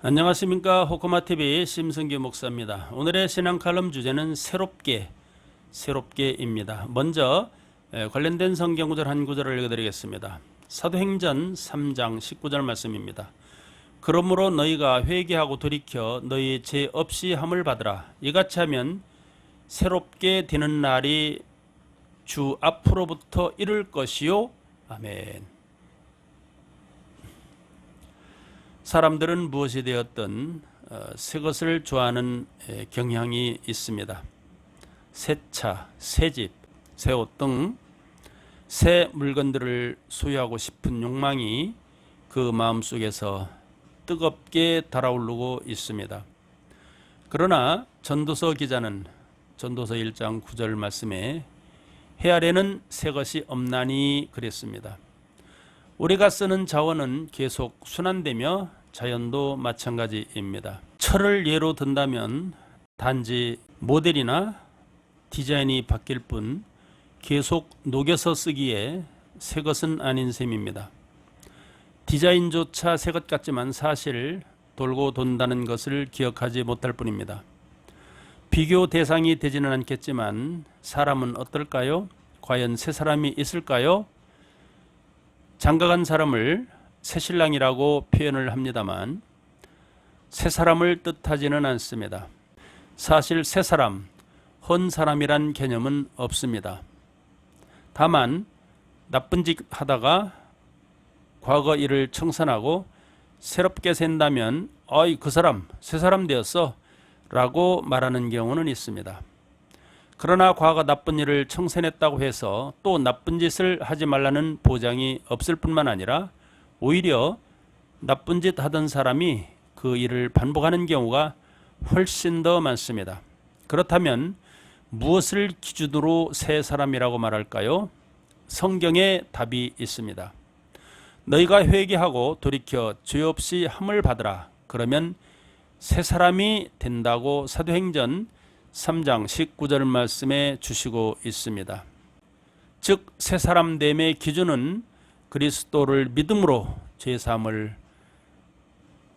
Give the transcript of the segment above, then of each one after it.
안녕하십니까 호코마TV 심승규 목사입니다. 오늘의 신앙 칼럼 주제는 새롭게 새롭게입니다. 먼저 에, 관련된 성경 구절 한 구절을 읽어드리겠습니다. 사도행전 3장 19절 말씀입니다. 그러므로 너희가 회개하고 돌이켜 너희 죄 없이 함을 받으라. 이같이 하면 새롭게 되는 날이 주 앞으로부터 이를 것이요. 아멘. 사람들은 무엇이 되었든 어, 새 것을 좋아하는 에, 경향이 있습니다. 새 차, 새 집, 새 옷 등 새 물건들을 소유하고 싶은 욕망이 그 마음 속에서 뜨겁게 달아오르고 있습니다. 그러나 전도서 기자는 전도서 1장 9절 말씀에 해 아래는 새 것이 없나니 그랬습니다. 우리가 쓰는 자원은 계속 순환되며 자연도 마찬가지입니다. 철을 예로 든다면 단지 모델이나 디자인이 바뀔 뿐 계속 녹여서 쓰기에 새 것은 아닌 셈입니다. 디자인조차 새 것 같지만 사실 돌고 돈다는 것을 기억하지 못할 뿐입니다. 비교 대상이 되지는 않겠지만 사람은 어떨까요? 과연 새 사람이 있을까요? 장가간 사람을 새 신랑이라고 표현을 합니다만 새 사람을 뜻하지는 않습니다. 사실 새 사람, 헌 사람이란 개념은 없습니다. 다만 나쁜 짓 하다가 과거 일을 청산하고 새롭게 산다면 어이 그 사람 새 사람 되었어 라고 말하는 경우는 있습니다. 그러나 과거 나쁜 일을 청산했다고 해서 또 나쁜 짓을 하지 말라는 보장이 없을 뿐만 아니라 오히려 나쁜 짓 하던 사람이 그 일을 반복하는 경우가 훨씬 더 많습니다. 그렇다면 무엇을 기준으로 새 사람이라고 말할까요? 성경에 답이 있습니다. 너희가 회개하고 돌이켜 죄 없이 함을 받으라. 그러면 새 사람이 된다고 사도행전 3장 19절 말씀에 주시고 있습니다. 즉 새 사람 됨의 기준은 그리스도를 믿음으로 죄 사함을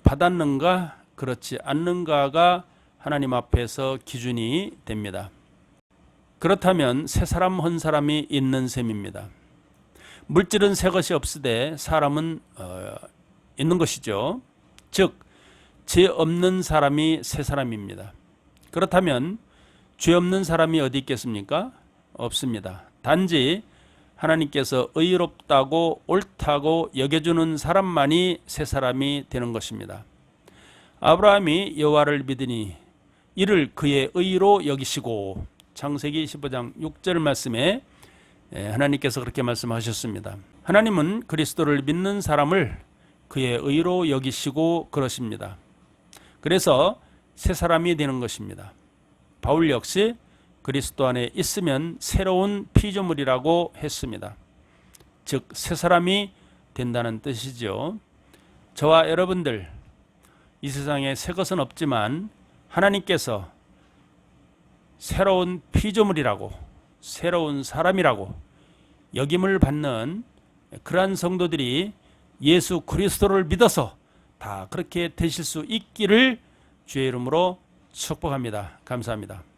받았는가 그렇지 않는가가 하나님 앞에서 기준이 됩니다. 그렇다면 새 사람 헌 사람이 있는 셈입니다. 물질은 새 것이 없으되 사람은 어, 있는 것이죠. 즉, 죄 없는 사람이 새 사람입니다. 그렇다면 죄 없는 사람이 어디 있겠습니까? 없습니다. 단지 하나님께서 의롭다고 옳다고 여겨주는 사람만이 새 사람이 되는 것입니다. 아브라함이 여호와를 믿으니 이를 그의 의로 여기시고 창세기 15장 6절 말씀에 예, 하나님께서 그렇게 말씀하셨습니다. 하나님은 그리스도를 믿는 사람을 그의 의로 여기시고 그러십니다. 그래서 새 사람이 되는 것입니다. 바울 역시 그리스도 안에 있으면 새로운 피조물이라고 했습니다. 즉, 새 사람이 된다는 뜻이죠. 저와 여러분들, 이 세상에 새 것은 없지만 하나님께서 새로운 피조물이라고, 새로운 사람이라고 여김을 받는 그러한 성도들이 예수 그리스도를 믿어서 다 그렇게 되실 수 있기를 주의 이름으로 축복합니다. 감사합니다.